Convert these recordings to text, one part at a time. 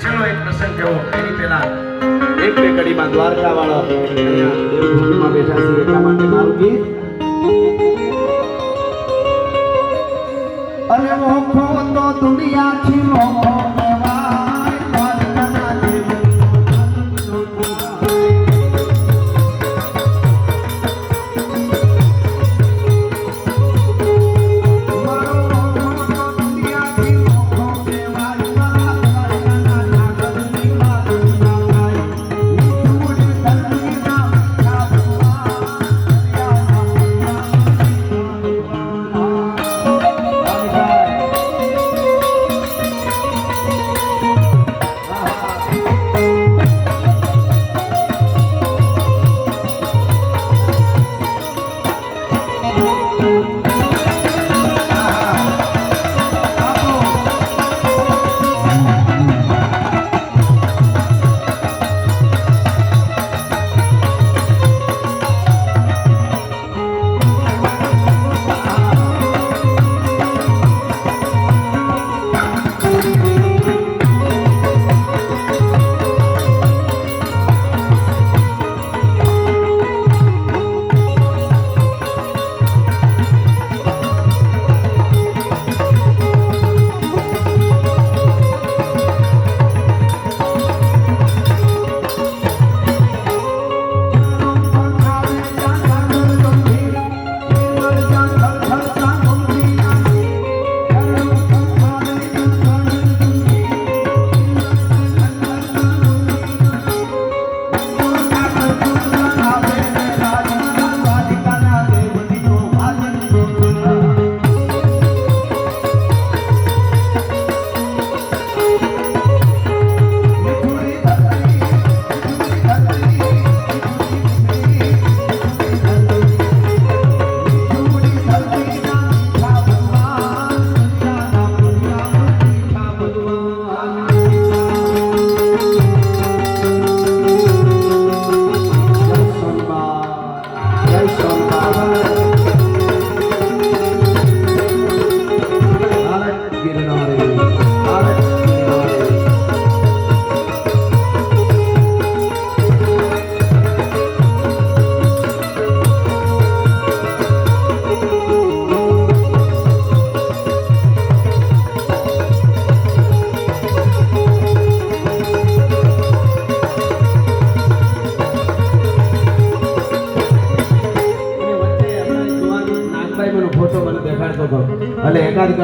છેલ્લો એક પ્રસંગ કેવો એની પહેલા એક બે કડીમાં દ્વારકા વાળા દેવભૂમિમાં બેઠા છે એટલા માટે મારું ગીત. અરે મોખો તો દુનિયાથી મોખો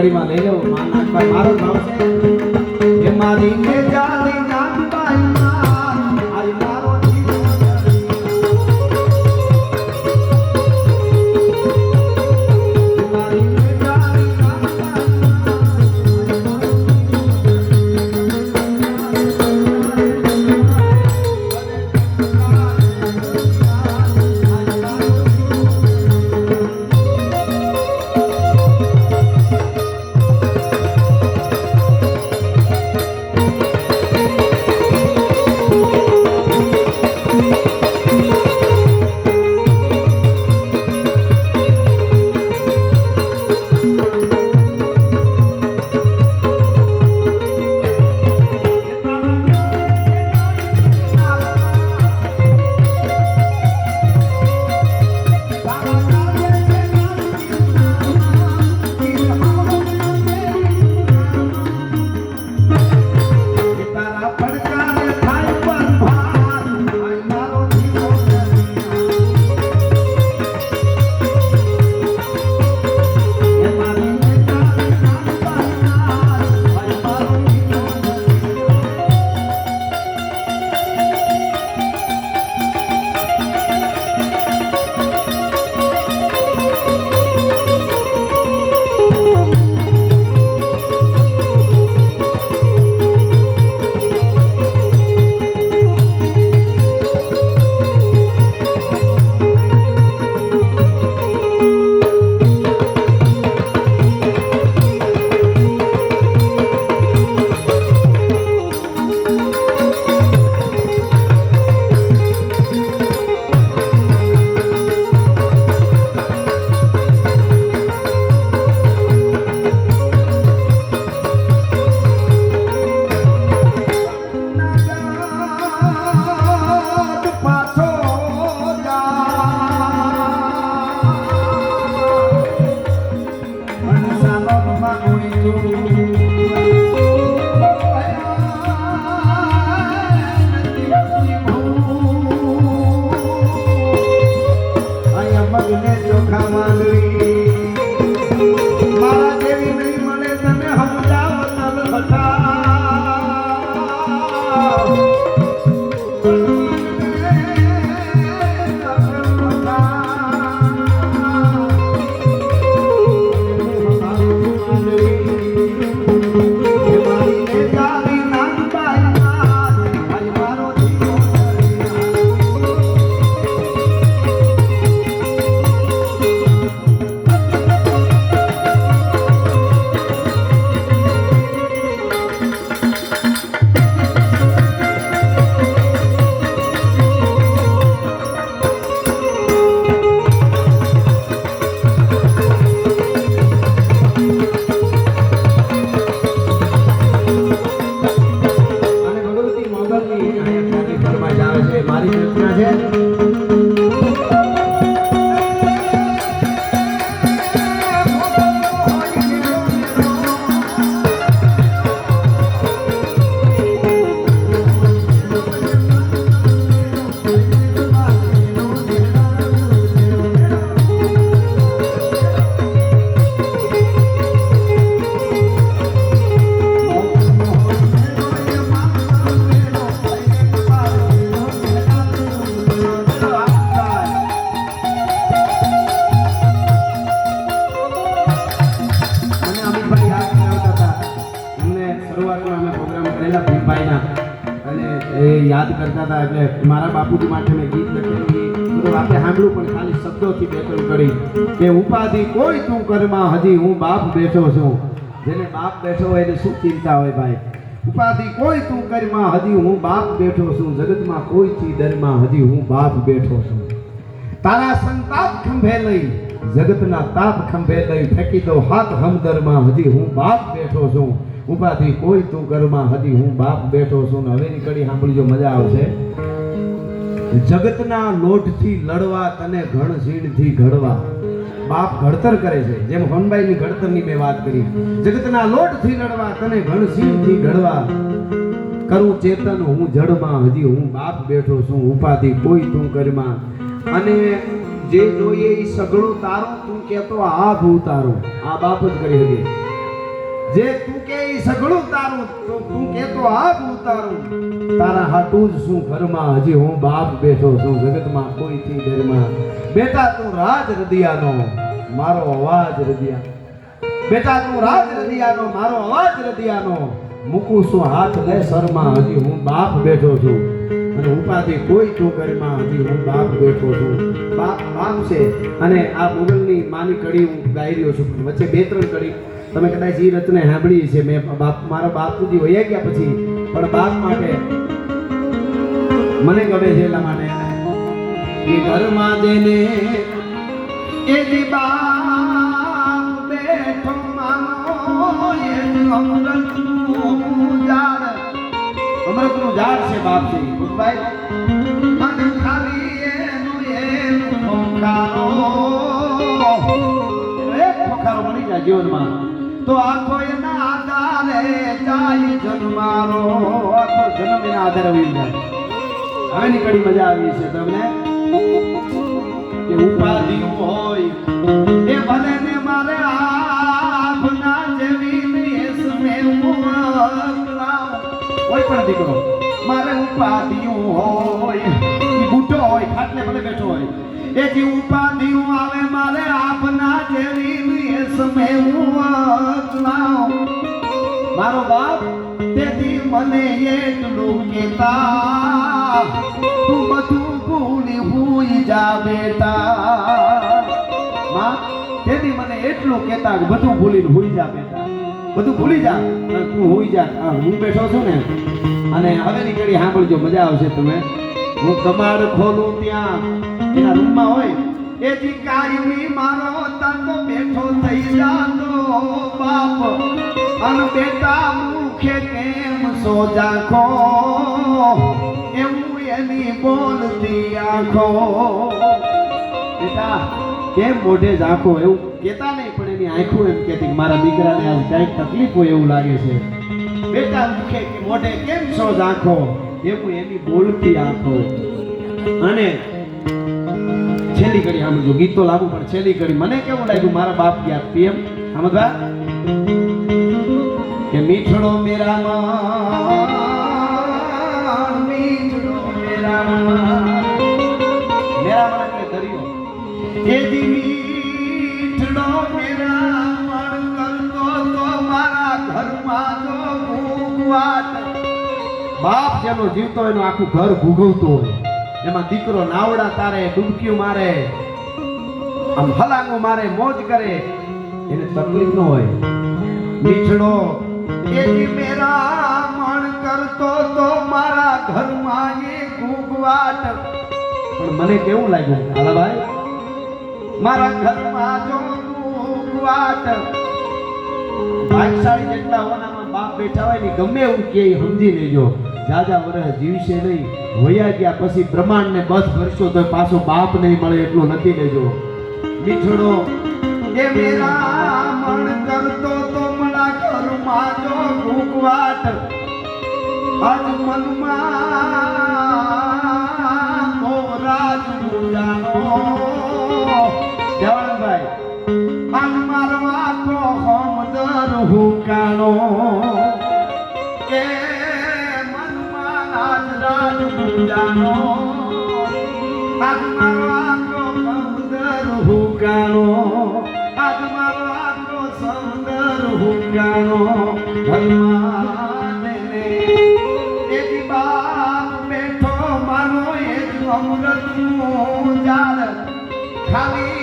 કડીમાં લઈ લેવો મારો ભાવ છે. મારી એ યાદ કરતા હતા એટલે મારા બાપુજી માટે મેં ગીત લખેલું બધું આપણે સાંભળ્યું પણ ખાલી શબ્દોથી બેઠું કરી કે ઉપાધિ કોઈ તું કરમાં હજી હું બાપ બેઠો છું. જેને બાપ બેઠો હોય એને શું ચિંતા હોય ભાઈ? ઉપાધિ કોઈ તું કરમાં હજી હું બાપ બેઠો છું. જગતમાં કોઈથી ડરમાં, હજી હું બાપ બેઠો છું. તારા સંતાપ ખંભે લઈ, જગતના તાપ ખંભે લઈ ફેંકી દો હાથ હમદરમાં, હજી હું બાપ બેઠો છું. ઉપાધિ કોઈ તું કરમાં હજી હું બાપ બેઠો છું ને હવેની કડી સાંભળજો, મજા આવશે. જગતના લોટથી લડવા, તને ઘણ ઝીણથી ઘડવા. બાપ ઘડતર કરે છે. જેમ હોનબાઈની ઘડતરની મેં વાત કરી. જગતના લોટથી લડવા, તને ઘણ ઝીણથી ઘડવા. કરું ચેતન, હું જડમાં હજી હું બાપ બેઠો છું, ઉપાધિ કોઈ તું કરમાં અને જે જોઈએ એ સગળું તારું, તું કેતો આભ તારો. આ બાપ જ કરી હતી જે તું કે ઈ સગળું તારું, તો તું કેતો આભ ઉતારું. તારા હાટું જ શું ઘરમાં? હજી હું બાપ બેઠો છું, જગતમાં કોઈથી ડરમાં. બેટા, તું રાજ હૃદયાનો મારો અવાજ હૃદયા બેટા, તું રાજ હૃદયાનો મારો અવાજ હૃદયાનો મૂકું છું હાથ લે સરમાં હજી હું બાપ બેઠો છું. અને ઉપાધિ કોઈ ચોકરીમાં હજી હું બાપ બેઠો છું. બાપ બાપ છે. અને આ મુગલની માની કડી હું ગાઈ રહ્યો છું. વચ્ચે બે ત્રણ કડી. તમે કદાચ એ રચના સાંભળી છે. મેં બાપ, મારા બાપુજી વયા ગયા પછી, પણ બાપ માટે મને ગમે છે એટલા માટે. એ ઘરમાં દેને એ દીબાન બેઠો એ અમૃતનું ઝાડ. ઝાડ છે બાપજી. ભૂતભાઈ એનું એનું જીવનમાં. તો આખો એના આધારે જાય જન્મારો. આખો જન્મ એના આધારે હોઈ જાય હવે નીકળી મજા આવી છે તમને? કે ઉપાધિ હોય, એ ભલે ને મારે આપના જેવી મેસ મે કોઈ પણ દીકરો, મારે ઉપાધિ હોય હોય, ખાટલે ભલે બેઠો હોય. એ જે ઉપાધિયું આવે મારે આપના જેવી મેસ મે મારો બાપ તેથી મને એટલું કેતા તું બધું ભૂલી ભૂલી જા બેટા. માં, તેથી મને એટલું કેતા બધું ભૂલીને ભૂલી જા બેટા. બધું ભૂલી જા. તું હોઈ જા. હું બેઠો છું ને, અને હવેની ઘડી સાંભળજો, મજા આવશે તમે હું કમાર ખોલું ત્યાં. એના રૂમમાં હોય. એ કાયમી મારો તંગ બેઠો થઈ જાતો બાપ. અન બેટા મુખે કેમ સો જાખો એવું એની બોલતી આખો. બેટા, કેમ મોઢે ઝાંખો એવું કેતા નહીં, પણ એની આંખો એમ કહેતી કે મારા દીકરાને આજ કંઈક તકલીફ હોય એવું લાગે છે. બેટા મુખે મોઢે કેમ છો જ આંખો એવું એની બોલતી આંખો અને છેલ્લી ઘડી સમજો ગીત તો લાગુ પણ છેલ્લી ઘડી મને કેવું લાગ્યું, મારા બાપ ગયા પીએમ. સમજવા? કે મીઠડો મેરા માં મીઠડો મેરા માં મેરા માં એટલે દરિયો. એ મીઠડો મેરા કરતો તો મારા ઘરમાં બાપ જેનો જીવતો એનું આખું ઘર ભૂગવતું હોય. એમાં દીકરો નાવડા તારે ડૂબક્યું મારે, આમ હલાંગો મારે, મોજ કરે. એને તકલીફ ન હોય. નીચડો એથી મેરા મણ કરતો તો મારા ઘરમાં એ ઘૂઘવાટ. પણ મને કેવું લાગ્યું આલાભાઈ મારા ઘરમાં જો ઘૂઘવાટ. ભાગશાળી જેટલા હોનામાં બાપ બેઠા હોય ને, ગમે એવું કે સમજી લેજો. જાજા વર્ષ જીવશે નહીં. વયા ગયા પછી બ્રહ્માંડને બસ ભરશો તો પાછો બાપ નહીં મળે એટલું નથી લેજો મીઠડો એ મેરા મન કરતો તો હમદર હુકાણો મુજાનો આજ મારો આખો હમદર હુકાણો. આજ મારો આખો સમદર હુકાણો. ભગવાન ને એક ખાલી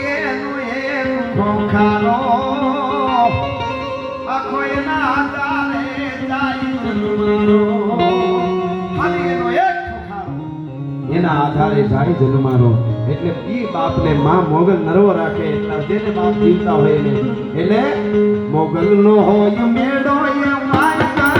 આધારે જાય જન્માનો. એટલે ઈ બાપને માં મોગલ નરવો રાખે, એટલા જેને બાપ જીવતા હોય એને. એટલે મોગલ નો હોય મેળો, એ માય કાન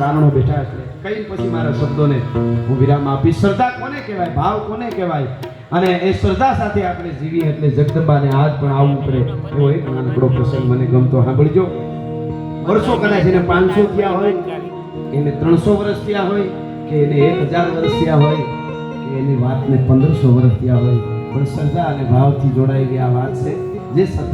ચારણો બેઠા છે. કઈ પછી મારા શબ્દોને હું વિરામ આપીશ? શ્રદ્ધા કોને કહેવાય? ભાવ કોને કહેવાય? અને એ શ્રદ્ધા સાથે આપણે જીવીએ એટલે જગદંબાને આજ પણ આવવું પડે. એવો એક નાનકડો પ્રસંગ મને ગમતો સાંભળજો. વર્ષો કદાચ એને પાંચસો થયા હોય, એને ત્રણસો વર્ષ થયા હોય, કે એને એક હજાર વર્ષ થયા હોય, કે એની વાતને પંદરસો વર્ષ થયા હોય. પણ શ્રદ્ધા અને ભાવથી જોડાયેલી આ વાત છે. જે શ્રદ્ધા